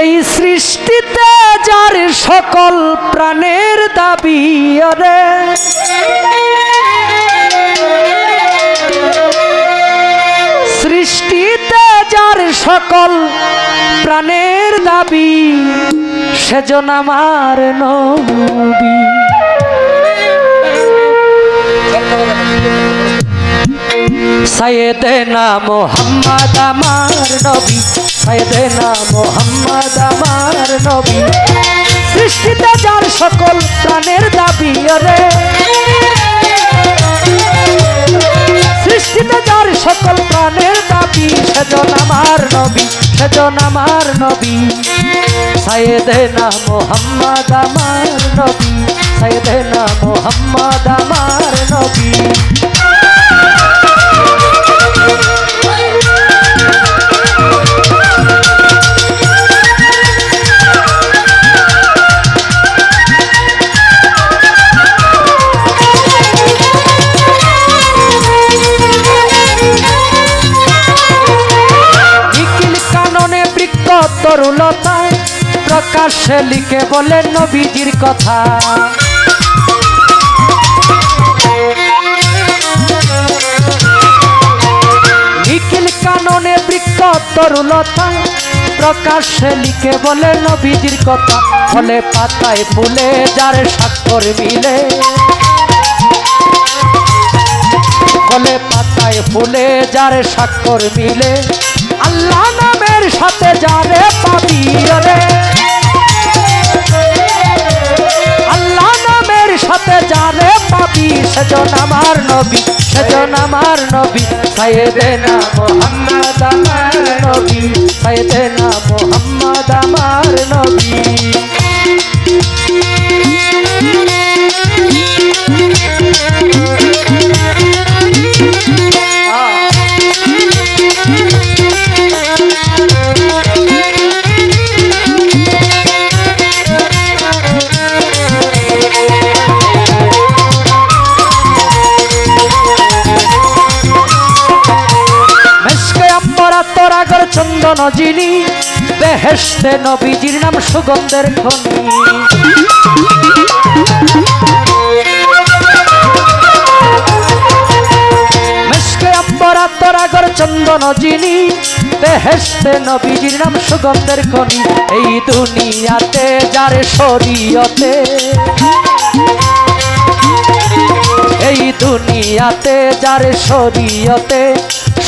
এই সৃষ্টিতে যার সকল প্রাণের দাবি রে সৃষ্টিতে যার সকল প্রাণের দাবি, সেজন আমার নবী। সৈয়দনা মোহাম্মদ আমার নবী। সৈয়দনা মোহাম্মদ আমার নবী। সৃষ্টিতে যার সকল প্রাণের দাবি রে সৃষ্টিতে যার সকল প্রাণের দাবি সেজন আমার নবী সেজন আমার নবী। সৈয়দনা মোহাম্মদ আমার নবী। সৈয়দনা মোহাম্মদ আমার নবী। তরুলতায় প্রকাশ্যে লিখে বলে নবীজির কথা। নিখিল কাননে বৃক্ষ প্রকাশ্যে লিখে বলে নবীজির কথা। ফলে পাতায় ফুলে, যার স্বাক্ষর মিলে। ফলে পাতায় ফুলে, যার স্বাক্ষর মিলে। আল্লাহ নামের সাথে যারে সেজন আমার নবী সেজন আমার নবী সাইয়েদেনা মোহাম্মদ আমার নবী সাইয়েদেনা মোহাম্মদ আমার নবী। চন্দন যিনি বেহেস্তে নবীজির নাম সুগন্ধের খনি চন্দন যিনি বেহেস্তে নবীজির নাম সুগন্ধের খনি এই দুনিয়াতে যার শরীয়তে, এই দুনিয়াতে যার শরীয়তে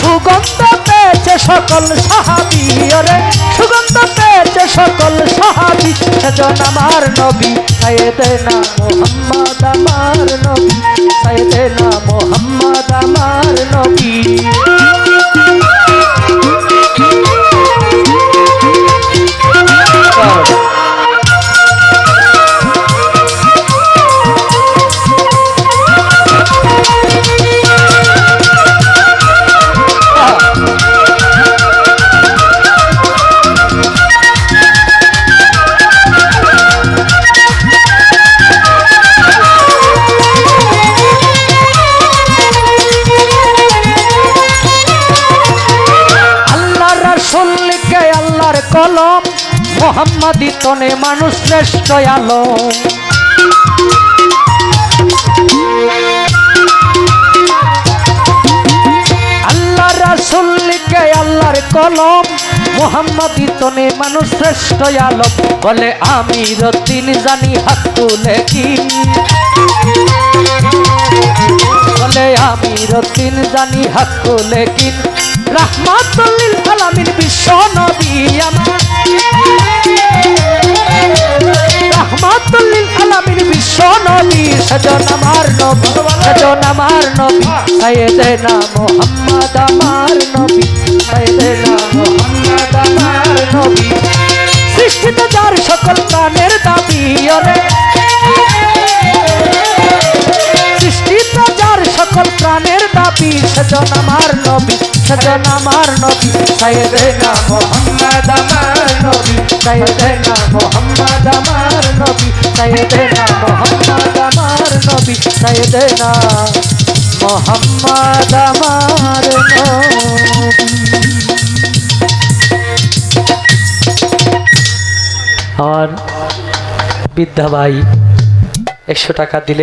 সুগন্ধ পেয়েছে সকল সাহাবি। সাহাবিয়রে সুগন্ধ পেয়েছে সকল সাহাবি। সেজন আমার নবী সাইদে না মোহাম্মদ আমার নবী। সাইদে না মোহাম্মদ আমার নবী। কলম মোহাম্মদি তনে মানুষ শ্রেষ্ঠ আলো আল্লাহ রাসুল আল্লাহর কলম, মোহাম্মদি তনে মানুষ শ্রেষ্ঠ আলম। বলে, আমি রতিন জানি হাত তুলে কি বলে, আমি রতিন জানি হাত তুলে কি রাহমাতুল্লিল আলামিন বিশ্ব নবী আমার রাহমাতুল্লিল আলামিন বিশ্ব নবী, সজন আমার নবী, সজন আমার নবী, সাইয়েদেনা মুহাম্মদ আমার নবী, সাইয়েদেনা সেজন আমার নবী, সেজন আমার নবী সাইয়েদেনা মুহাম্মদ আমার নবী সাইয়েদেনা মুহাম্মদ আমার নবী সাইয়েদেনা মুহাম্মদ আমার নবী সাইয়েদেনা মুহাম্মদ আমার আমার বিদ্যা ভাই, একশো টাকা দিলে